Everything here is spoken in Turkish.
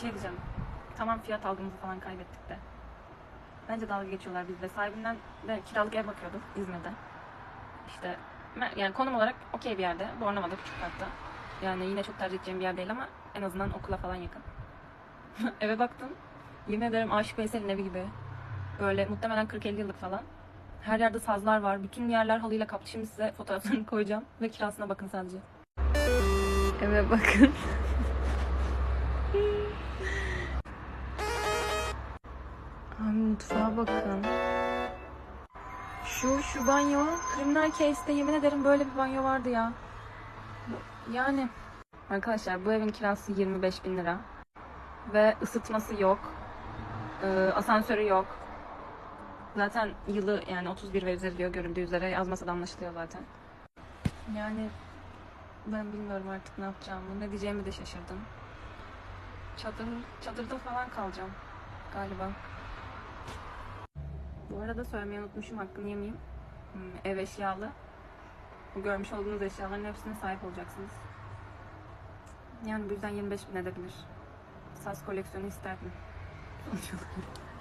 şey diyeceğim. Tamam fiyat algımızı falan kaybettik de. Bence dalga geçiyorlar bizde. Sahibinden de kiralık ev bakıyorduk İzmir'de. İşte yani konum olarak okey bir yerde. Bornova'da küçük parkta. Yani yine çok tercih edeceğim bir yer değil ama en azından okula falan yakın. Eve baktım. Yemin ederim Aşık Veysel'in evi gibi. Böyle muhtemelen 40-50 yıllık falan. Her yerde sazlar var. Bütün yerler halıyla kaplı. Şimdi size fotoğraflarını koyacağım. Ve kirasına bakın sadece. Eve bakın. Abi mutfağa bakın. Şu şu banyo. Criminal Case'te yemin ederim böyle bir banyo vardı ya. Yani. Arkadaşlar bu evin kirası 25 bin lira. Ve ısıtması yok. Ee, asansörü yok. Zaten yılı yani 31 ve üzeri diyor görüldüğü üzere yazmasa da anlaşılıyor zaten. Yani ben bilmiyorum artık ne yapacağımı, ne diyeceğimi de şaşırdım. Çadır, çadırda falan kalacağım galiba. Bu arada söylemeyi unutmuşum hakkını yemeyeyim. Hmm, Ev eşyalı. Bu görmüş olduğunuz eşyaların hepsine sahip olacaksınız. Yani bu yüzden 25 bin edebilir. Saz koleksiyonu isterdim.